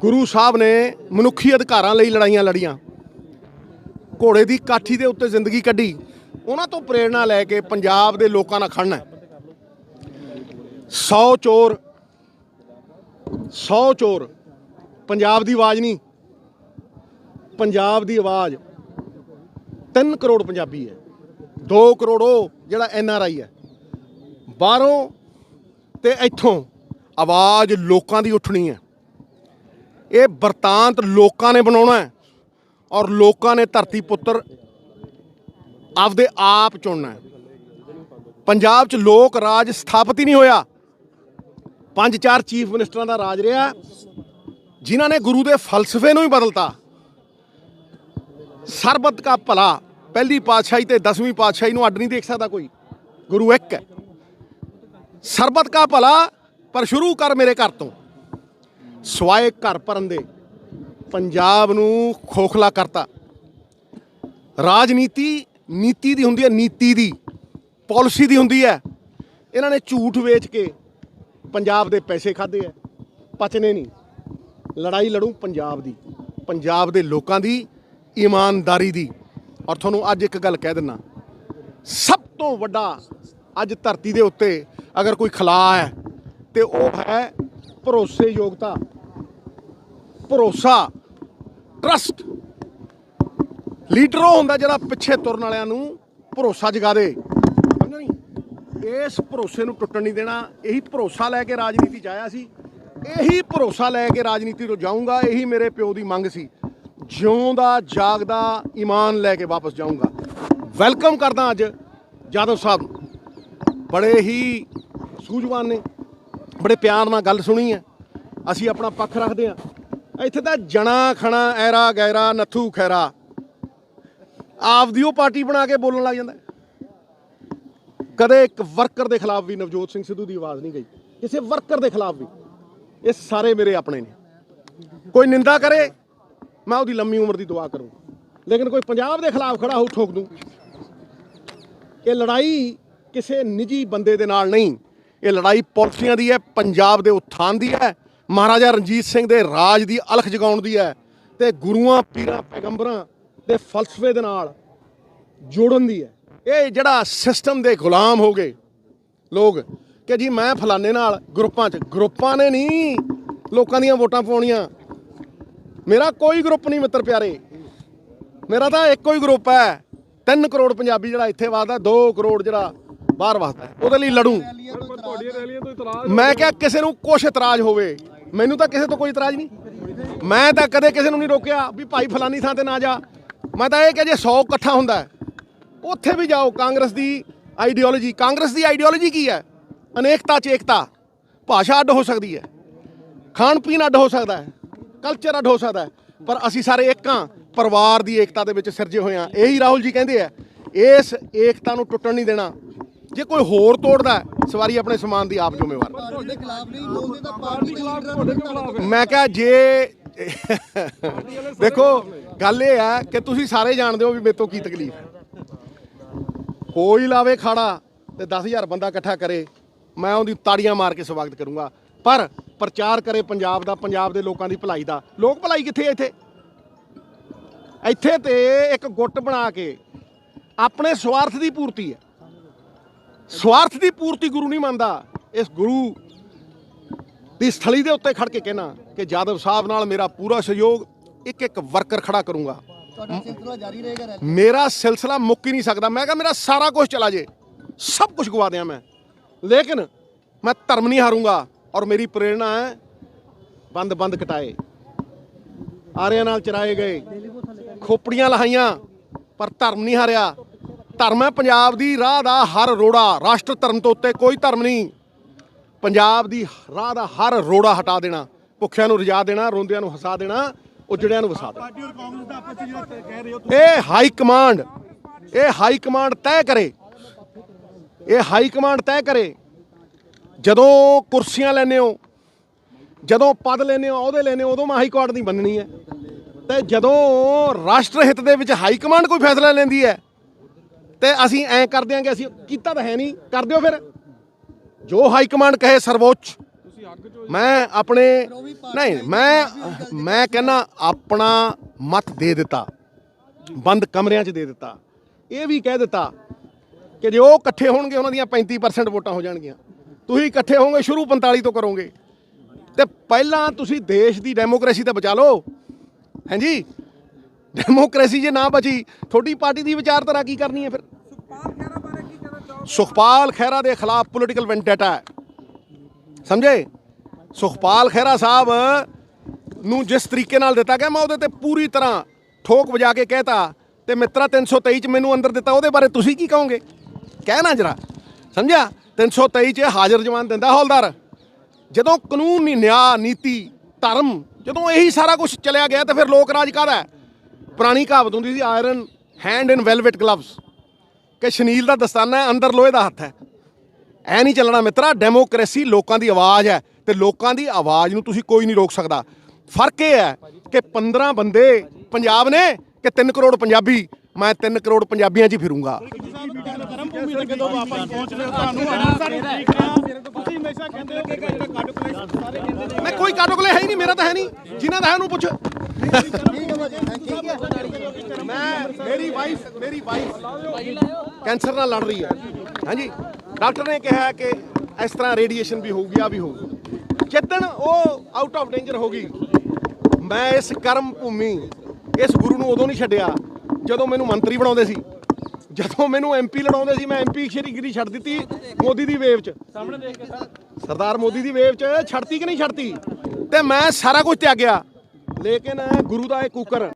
ਗੁਰੂ ਸਾਹਿਬ ਨੇ ਮਨੁੱਖੀ ਅਧਿਕਾਰਾਂ ਲਈ ਲੜਾਈਆਂ ਲੜੀਆਂ। ਘੋੜੇ ਦੀ ਕਾਠੀ ਦੇ ਉੱਤੇ ਜ਼ਿੰਦਗੀ ਕੱਢੀ। ਉਹਨਾਂ ਤੋਂ ਪ੍ਰੇਰਣਾ ਲੈ ਕੇ ਪੰਜਾਬ ਦੇ ਲੋਕਾਂ ਨਾਲ ਖੜਨਾ 100 ਚੋਰ 100 ਚੋਰ। ਪੰਜਾਬ ਦੀ ਆਵਾਜ਼ ਨਹੀਂ। ਪੰਜਾਬ ਦੀ ਆਵਾਜ਼। 3 ਕਰੋੜ ਪੰਜਾਬੀ ਹੈ। 2 ਕਰੋੜ ਉਹ ਜਿਹੜਾ ਐਨ ਆਰ ਆਈ ਹੈ। ਬਾਹਰੋਂ ਤੇ ਇੱਥੋਂ ਆਵਾਜ਼ ਲੋਕਾਂ ਦੀ ਉੱਠਣੀ ਹੈ। ਇਹ ਵਰਤਾਂਤ ਲੋਕਾਂ ਨੇ ਬਣਾਉਣਾ ਹੈ ਔਰ ਲੋਕਾਂ ਨੇ ਧਰਤੀ ਪੁੱਤਰ ਆਪਦੇ ਆਪ ਚੁਣਨਾ ਹੈ। ਪੰਜਾਬ 'ਚ ਲੋਕ ਰਾਜ ਸਥਾਪਿਤ ਹੀ ਨਹੀਂ ਹੋਇਆ। ਪੰਜ ਚਾਰ ਚੀਫ ਮਿਨਿਸਟਰਾਂ ਦਾ ਰਾਜ ਰਿਹਾ ਜਿਨ੍ਹਾਂ ਨੇ ਗੁਰੂ ਦੇ ਫਲਸਫੇ ਨੂੰ ਹੀ ਬਦਲਤਾ। ਸਰਬਤ ਕਾ ਭਲਾ, ਪਹਿਲੀ ਪਾਤਸ਼ਾਹੀ ਤੇ 10ਵੀਂ ਪਾਤਸ਼ਾਹੀ ਨੂੰ ਅੱਡ ਨਹੀਂ ਦੇਖ ਸਕਦਾ ਕੋਈ। ਗੁਰੂ ਇੱਕ ਹੈ। ਸਰਬਤ ਕਾ ਭਲਾ, ਪਰ ਸ਼ੁਰੂ ਕਰ ਮੇਰੇ ਘਰ ਤੋਂ। ਸਵਾਏ ਘਰ ਭਰਨ ਦੇ ਪੰਜਾਬ ਨੂੰ ਖੋਖਲਾ ਕਰਤਾ। ਰਾਜਨੀਤੀ ਨੀਤੀ ਦੀ ਹੁੰਦੀ ਹੈ, ਨੀਤੀ ਦੀ, ਪਾਲਿਸੀ ਦੀ ਹੁੰਦੀ ਹੈ। ਇਹਨਾਂ ਨੇ ਝੂਠ ਵੇਚ ਕੇ ਪੰਜਾਬ ਦੇ ਪੈਸੇ ਖਾਦੇ ਆ ਪਚਨੇ ਨਹੀਂ। ਲੜਾਈ ਲੜੂ ਪੰਜਾਬ ਦੀ, ਪੰਜਾਬ ਦੇ ਲੋਕਾਂ ਦੀ, ਇਮਾਨਦਾਰੀ ਦੀ। ਔਰ ਤੁਹਾਨੂੰ ਅੱਜ ਇੱਕ ਗੱਲ ਕਹਿ ਦਿੰਨਾ, ਸਭ ਤੋਂ ਵੱਡਾ ਅੱਜ ਧਰਤੀ ਦੇ ਉੱਤੇ ਅਗਰ ਕੋਈ ਖਲਾ ਹੈ, ਤੇ ਉਹ ਹੈ ਭਰੋਸੇਯੋਗਤਾ। ਭਰੋਸਾ ਟਰਸਟ ਲੀਡਰ ਉਹ ਹੁੰਦਾ ਜਿਹੜਾ ਪਿੱਛੇ ਤੁਰਨ ਵਾਲਿਆਂ ਨੂੰ ਭਰੋਸਾ ਜਗਾ ਦੇ ਸਮਝੋ ਨਹੀਂ ਇਸ ਭਰੋਸੇ ਨੂੰ ਟੁੱਟਣ ਨਹੀਂ ਦੇਣਾ। ਇਹੀ ਭਰੋਸਾ ਲੈ ਕੇ ਰਾਜਨੀਤੀ 'ਚ ਆਇਆ ਸੀ। ਇਹੀ ਭਰੋਸਾ ਲੈ ਕੇ ਰਾਜਨੀਤੀ ਤੋਂ ਜਾਊਂਗਾ। ਇਹੀ ਮੇਰੇ ਪਿਓ ਦੀ ਮੰਗ ਸੀ। ਜਿਉਂਦਾ, ਜਾਗਦਾ, ਈਮਾਨ ਲੈ ਕੇ ਵਾਪਸ ਜਾਊਂਗਾ। ਵੈਲਕਮ ਕਰਦਾ ਅੱਜ ਜਾਦਵ ਸਾਹਿਬ ਬੜੇ ਹੀ ਸੂਝਵਾਨ ਨੇ। ਬੜੇ ਪਿਆਰ ਨਾਲ ਗੱਲ ਸੁਣੀ ਹੈ। ਅਸੀਂ ਆਪਣਾ ਪੱਖ ਰੱਖਦੇ ਹਾਂ। ਇੱਥੇ ਤਾਂ ਜਣਾ ਖਣਾ, ਐਰਾ ਗੈਰਾ, ਨੱਥੂ ਖੈਰਾ। ਆਪਦੀ ਉਹ ਪਾਰਟੀ ਬਣਾ ਕੇ ਬੋਲਣ ਲੱਗ ਜਾਂਦਾ। ਕਦੇ ਇੱਕ ਵਰਕਰ ਦੇ ਖਿਲਾਫ ਵੀ ਨਵਜੋਤ ਸਿੰਘ ਸਿੱਧੂ ਦੀ ਆਵਾਜ਼ ਨਹੀਂ ਗਈ। ਕਿਸੇ ਵਰਕਰ ਦੇ ਖਿਲਾਫ ਵੀ। ਇਹ ਸਾਰੇ ਮੇਰੇ ਆਪਣੇ ਨੇ। ਕੋਈ ਨਿੰਦਾ ਕਰੇ, ਮੈਂ ਉਹਦੀ ਲੰਮੀ ਉਮਰ ਦੀ ਦੁਆ ਕਰੂੰ। ਲੇਕਿਨ ਕੋਈ ਪੰਜਾਬ ਦੇ ਖਿਲਾਫ ਖੜਾ ਹੋ ਠੋਕ ਦੂੰ। ਇਹ ਲੜਾਈ ਕਿਸੇ ਨਿੱਜੀ ਬੰਦੇ ਦੇ ਨਾਲ ਨਹੀਂ। ਇਹ ਲੜਾਈ ਪਾਲਿਸੀਆਂ ਦੀ ਹੈ, ਪੰਜਾਬ ਦੇ ਉત્ਥਾਨ ਦੀ ਹੈ। ਮਹਾਰਾਜਾ ਰਣਜੀਤ ਸਿੰਘ ਦੇ ਰਾਜ ਦੀ ਅਲਖ ਜਗਾਉਣ ਦੀ ਹੈ ਤੇ ਗੁਰੂਆਂ ਪੀਰਾਂ ਪੈਗੰਬਰਾਂ ਦੇ ਫਲਸਫੇ ਦੇ ਨਾਲ ਜੋੜਨ ਦੀ ਹੈ। ਇਹ ਜਿਹੜਾ ਸਿਸਟਮ ਦੇ ਗੁਲਾਮ ਹੋ ਗਏ ਲੋਕ ਕਿ ਜੀ ਮੈਂ ਫਲਾਣੇ ਨਾਲ ਗਰੁੱਪਾਂ 'ਚ ਗਰੁੱਪਾਂ ਨੇ ਨਹੀਂ ਲੋਕਾਂ ਦੀਆਂ ਵੋਟਾਂ ਪਾਉਣੀਆਂ। ਮੇਰਾ ਕੋਈ ਗਰੁੱਪ ਨਹੀਂ ਮਿੱਤਰ ਪਿਆਰੇ। ਮੇਰਾ ਤਾਂ ਇੱਕੋ ਹੀ ਗਰੁੱਪ ਹੈ। 3 ਕਰੋੜ ਪੰਜਾਬੀ ਜਿਹੜਾ ਇੱਥੇ ਵਸਦਾ 2 ਕਰੋੜ ਜਿਹੜਾ ਬਾਹਰ ਵਸਦਾ। ਉਹਦੇ ਲਈ ਲੜੂੰ। ਮੈਂ ਕਿਹਾ ਕਿਸੇ ਨੂੰ ਕੁਛ ਇਤਰਾਜ਼ ਹੋਵੇ। ਮੈਨੂੰ ਤਾਂ ਕਿਸੇ ਤੋਂ ਕੋਈ ਇਤਰਾਜ਼ ਨਹੀਂ। ਮੈਂ ਤਾਂ ਕਦੇ ਕਿਸੇ ਨੂੰ ਨਹੀਂ ਰੋਕਿਆ ਵੀ ਭਾਈ ਫਲਾਨੀ ਥਾਂ ਤੇ ਨਾ ਜਾ। ਮੈਂ ਤਾਂ ਇਹ ਕਿ ਜੇ 100 ਇਕੱਠਾ ਹੁੰਦਾ ਉੱਥੇ ਵੀ ਜਾਓ, ਕਾਂਗਰਸ ਦੀ ਆਈਡੀਓਲੋਜੀ ਕਾਂਗਰਸ ਦੀ ਆਈਡੀਓਲੋਜੀ ਕੀ ਹੈ? ਅਨੇਕਤਾ ਚ ਏਕਤਾ। ਭਾਸ਼ਾ ਅੱਡ ਹੋ ਸਕਦੀ ਹੈ, ਖਾਣ ਪੀਣ ਅੱਡ ਹੋ ਸਕਦਾ ਹੈ ਕਲਚਰ ਅੱਡ ਹੋ ਸਕਦਾ ਹੈ, ਪਰ ਅਸੀਂ ਸਾਰੇ ਇੱਕ ਹਾਂ, ਪਰਿਵਾਰ ਦੀ ਏਕਤਾ ਦੇ ਵਿੱਚ ਸਿਰਜੇ ਹੋਏ ਹਾਂ। ਇਹੀ ਰਾਹੁਲ ਜੀ ਕਹਿੰਦੇ ਆ, ਇਸ ਏਕਤਾ ਨੂੰ ਟੁੱਟਣ ਨਹੀਂ ਦੇਣਾ। ਜੇ ਕੋਈ ਹੋਰ ਤੋੜਦਾ ਸਵਾਰੀ ਆਪਣੇ ਸਮਾਨ ਦੀ ਆਪ ਜ਼ਿੰਮੇਵਾਰ। ਪਾਰਟੀ ਦੇ ਖਿਲਾਫ ਨਹੀਂ ਬੋਲਦੇ ਤਾਂ ਪਾਰਟੀ ਦੇ ਲੀਡਰਾਂ ਦੇ ਖਿਲਾਫ ਮੈਂ ਕਿਹਾ ਜੇ ਦੇਖੋ ਗੱਲ ਇਹ ਹੈ ਕਿ ਤੁਸੀਂ ਸਾਰੇ ਜਾਣਦੇ ਹੋ ਵੀ ਮੇਰੇ ਤੋਂ ਕੀ ਤਕਲੀਫ ਹੈ। ਕੋਈ ਲਾਵੇ ਖਾੜਾ ਤੇ 10000 ਬੰਦਾ ਇਕੱਠਾ ਕਰੇ ਮੈਂ ਉਹਦੀ ਤਾੜੀਆਂ ਮਾਰ ਕੇ ਸਵਾਗਤ ਕਰੂੰਗਾ। ਪਰ ਪ੍ਰਚਾਰ ਕਰੇ ਪੰਜਾਬ ਦਾ ਪੰਜਾਬ ਦੇ ਲੋਕਾਂ ਦੀ ਭਲਾਈ ਦਾ। ਲੋਕ ਭਲਾਈ ਕਿੱਥੇ ਹੈ ਇੱਥੇ? ਇੱਥੇ ਤੇ ਇੱਕ ਗੁੱਟ ਬਣਾ ਕੇ ਆਪਣੇ ਸਵਾਰਥ ਦੀ ਪੂਰਤੀ ਹੈ। ਸਵਾਰਥ ਦੀ ਪੂਰਤੀ ਗੁਰੂ ਨਹੀਂ ਮੰਨਦਾ। ਇਸ ਗੁਰੂ ਦੀ ਸਥਲੀ ਦੇ ਉੱਤੇ ਖੜ ਕੇ ਕਹਿਣਾ ਕਿ ਜਾਦਵ ਸਾਹਿਬ ਨਾਲ ਮੇਰਾ ਪੂਰਾ ਸਹਿਯੋਗ ਇੱਕ ਇੱਕ ਵਰਕਰ ਖੜਾ ਕਰੂੰਗਾ। ਮੇਰਾ ਸਿਲਸਿਲਾ ਮੁੱਕ ਹੀ ਨਹੀਂ ਸਕਦਾ। ਮੈਂ ਕਿਹਾ ਮੇਰਾ ਸਾਰਾ ਕੁਝ ਚਲਾ ਜੇ। ਸਭ ਕੁਝ ਗਵਾ ਦਿਆਂ ਮੈਂ। ਲੇਕਿਨ ਮੈਂ ਧਰਮ ਨਹੀਂ ਹਾਰੂੰਗਾ ਔਰ ਮੇਰੀ ਪ੍ਰੇਰਣਾ ਹੈ ਬੰਦ ਬੰਦ ਕਟਾਏ। ਆਰਿਆਂ ਨਾਲ ਚਰਾਏ ਗਏ। ਖੋਪੜੀਆਂ ਲਹਾਈਆਂ ਪਰ ਧਰਮ ਨਹੀਂ ਹਾਰਿਆ। ਧਰਮ ਹੈ ਪੰਜਾਬ ਦੀ ਰਾਹ ਦਾ ਹਰ ਰੋੜਾ ਰਾਸ਼ਟਰ ਧਰਮ ਤੋਂ ਉੱਤੇ ਕੋਈ ਧਰਮ ਨਹੀਂ। ਪੰਜਾਬ ਦੀ ਰਾਹ ਦਾ ਹਰ ਰੋੜਾ ਹਟਾ ਦੇਣਾ ਭੁੱਖਿਆਂ ਨੂੰ ਰਜਾ ਦੇਣਾ ਰੋਂਦਿਆਂ ਨੂੰ ਹਸਾ ਦੇਣਾ ਉਜੜਿਆਂ ਨੂੰ ਵਸਾ ਦੇਣਾ। ਪਾਰਟੀ ਔਰ ਕਾਂਗਰਸ ਦਾ ਆਪਸ ਵਿੱਚ ਜਿਹੜਾ ਕਹਿ ਰਹੇ ਹੋ ਇਹ ਹਾਈ ਕਮਾਂਡ ਇਹ ਹਾਈ ਕਮਾਂਡ ਤੈਅ ਕਰੇ। ਇਹ ਹਾਈ ਕਮਾਂਡ ਤੈਅ ਕਰੇ। ਜਦੋਂ ਕੁਰਸੀਆਂ ਲੈਨੇ ਹੋ ਜਦੋਂ ਪਦ ਲੈਨੇ ਹੋ ਅਹੁਦੇ ਲੈਨੇ ਉਦੋਂ ਮੈਂ ਹਾਈ ਕੋਰਟ ਦੀ ਬੰਨਣੀ ਹੈ। ਤੇ ਜਦੋਂ ਰਾਸ਼ਟਰ ਹਿੱਤ ਦੇ ਵਿੱਚ ਹਾਈ ਕਮਾਂਡ ਕੋਈ ਫੈਸਲਾ ਲੈਂਦੀ ਹੈ ਤੇ ਅਸੀਂ ਐਂ ਕਰ ਦਿਆਂਗੇ ਅਸੀਂ ਕੀਤਾ ਤਾਂ ਹੈ ਨਹੀਂ, ਕਰ ਦਿਓ ਫਿਰ। ਜੋ ਹਾਈ ਕਮਾਂਡ ਕਹੇ ਸਰਵੋੱਚ ਮੈਂ ਆਪਣੇ, ਨਹੀਂ, ਮੈਂ ਮੈਂ ਕਹਿੰਦਾ ਆਪਣਾ ਮਤ ਦੇ ਦਿੱਤਾ। ਬੰਦ ਕਮਰਿਆਂ 'ਚ ਦੇ ਦਿੱਤਾ। ਇਹ ਵੀ ਕਹਿ ਦਿੱਤਾ ਕਿ ਜੇ ਉਹ ਇਕੱਠੇ ਹੋਣਗੇ, ਉਹਨਾਂ ਦੀਆਂ 35% ਵੋਟਾਂ ਹੋ ਜਾਣਗੀਆਂ। ਤੁਸੀਂ ਇਕੱਠੇ ਹੋਵੋਗੇ, ਸ਼ੁਰੂ 45 ਤੋਂ ਕਰੋਗੇ। ਤੇ ਪਹਿਲਾਂ ਤੁਸੀਂ ਦੇਸ਼ ਦੀ ਡੈਮੋਕ੍ਰੇਸੀ ਤਾਂ ਬਚਾ ਲਓ। ਹਾਂਜੀ ਡੈਮੋਕ੍ਰੇਸੀ ਜੇ ਨਾ ਬਚੀ ਤੁਹਾਡੀ ਪਾਰਟੀ ਦੀ ਵਿਚਾਰਧਾਰਾ ਕੀ ਕਰਨੀ ਹੈ ਫਿਰ? ਸੁਖਪਾਲ ਖਹਿਰਾ ਦੇ ਖਿਲਾਫ ਪੋਲੀਟੀਕਲ ਵੈਂਡੇਟਾ ਹੈ। ਸਮਝੇ? ਸੁਖਪਾਲ ਖਹਿਰਾ ਸਾਹਿਬ ਨੂੰ ਜਿਸ ਤਰੀਕੇ ਨਾਲ ਦਿੱਤਾ ਗਿਆ ਮੈਂ ਉਹਦੇ ਤੇ ਪੂਰੀ ਤਰ੍ਹਾਂ ਠੋਕ ਵਜਾ ਕੇ ਕਹਿਤਾ ਤੇ ਮਿੱਤਰਾ 323 ਚ ਮੈਨੂੰ ਅੰਦਰ ਦਿੱਤਾ ਉਹਦੇ ਬਾਰੇ ਤੁਸੀਂ ਕੀ ਕਹੋਗੇ? ਕਹਿਣਾ ਜਰਾ। ਸਮਝਿਆ? 323 ਚ ਹਾਜ਼ਰ ਜਵਾਨ ਦਿੰਦਾ ਹੌਲਦਾਰ। ਜਦੋਂ ਕਾਨੂੰਨ ਨਿਆਂ ਨੀਤੀ ਧਰਮ ਜਦੋਂ ਇਹੀ ਸਾਰਾ ਕੁਝ ਚਲਿਆ ਗਿਆ ਤਾਂ ਫਿਰ ਲੋਕ ਰਾਜ ਕਾਹਦਾ ਹੈ? ਪੁਰਾਣੀ ਕਹਾਵਤ ਹੁੰਦੀ ਸੀ iron hand in velvet gloves ਕਿ ਸ਼ਨੀਲ ਦਾ ਦਸਤਾਨਾ ਹੈ, ਅੰਦਰ ਲੋਹੇ ਦਾ ਹੱਥ ਹੈ। ਐ ਨਹੀਂ ਚੱਲਣਾ ਮਿੱਤਰਾ ਡੈਮੋਕ੍ਰੇਸੀ ਲੋਕਾਂ ਦੀ ਆਵਾਜ਼ ਹੈ ਤੇ ਲੋਕਾਂ ਦੀ ਆਵਾਜ਼ ਨੂੰ ਤੁਸੀਂ ਕੋਈ ਨਹੀਂ ਰੋਕ ਸਕਦਾ। ਫ਼ਰਕ ਇਹ ਹੈ ਕਿ 15 ਬੰਦੇ ਪੰਜਾਬ ਨੇ ਕਿ 3 ਕਰੋੜ ਪੰਜਾਬੀ। ਮੈਂ 3 ਕਰੋੜ ਪੰਜਾਬੀਆਂ 'ਚ ਹੀ ਫਿਰੂੰਗਾ। ਮੈਂ ਕੋਈ ਕਾਟੋਕਲੇ ਹੈ ਹੀ ਨਹੀਂ, ਮੇਰਾ ਤਾਂ ਹੈ ਨਹੀਂ। ਜਿਨ੍ਹਾਂ ਦਾ ਹੈ ਉਹਨੂੰ ਪੁੱਛ। ਮੈਂ ਮੇਰੀ ਵਾਈਫ ਮੇਰੀ ਵਾਈਫ ਕੈਂਸਰ ਨਾਲ ਲੜ ਰਹੀ ਹੈ। ਹਾਂਜੀ? ਡਾਕਟਰ ਨੇ ਕਿਹਾ ਕਿ ਇਸ ਤਰ੍ਹਾਂ ਰੇਡੀਏਸ਼ਨ ਵੀ ਹੋਊਗੀ ਆ ਵੀ ਹੋਊਗੀ। ਜਿੱਦਣ ਉਹ ਆਊਟ ਆਫ ਡੇਂਜਰ ਹੋ ਗਈ ਮੈਂ ਇਸ ਕਰਮ ਭੂਮੀ ਇਸ ਗੁਰੂ ਨੂੰ ਉਦੋਂ ਨਹੀਂ ਛੱਡਿਆ ਜਦੋਂ ਮੈਨੂੰ ਮੰਤਰੀ ਬਣਾਉਂਦੇ ਸੀ। ਜਦੋਂ ਮੈਨੂੰ ਐਮਪੀ ਲੜਾਉਂਦੇ ਸੀ ਮੈਂ ਐਮਪੀ ਸ਼੍ਰੀਗਿਰੀ ਛੱਡ ਦਿੱਤੀ ਮੋਦੀ ਦੀ ਵੇਵ 'ਚ। ਸਾਹਮਣੇ ਦੇਖ ਕੇ ਸਰਦਾਰ ਮੋਦੀ ਦੀ ਵੇਵ 'ਚ ਛੱਡਤੀ ਕਿ ਨਹੀਂ ਛੱਡਤੀ? ਤੇ ਮੈਂ ਸਾਰਾ ਕੁਝ ਤਿਆਗਿਆ। ਲੇਕਿਨ ਗੁਰੂ ਦਾ ਇਹ ਕੂਕਰ